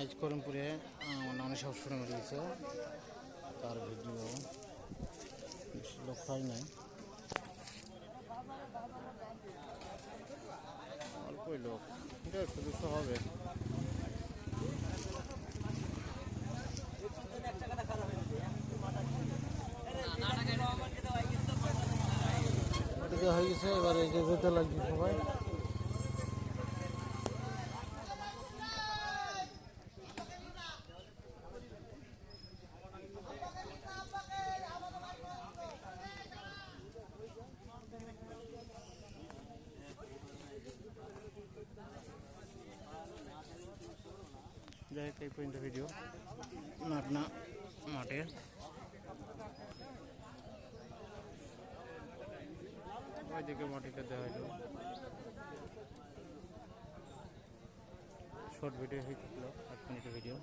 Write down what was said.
আজ করমপুরে আমার নানি সব শুনে গেছে। তার ভিডিও লোক হয় নাই। অল্পই লোক। দেড়শো দুশো হবে। হয়ে গেছে এবার এই যে যেতে লাগবে সবাই। যাই হোক এই পর্যন্ত ভিডিও মাঠ মাঠের মাঠে। ওইদিকে মাটিটা দেওয়া হলো শর্ট ভিডিও হয়ে থাকল, আট মিনিটের ভিডিও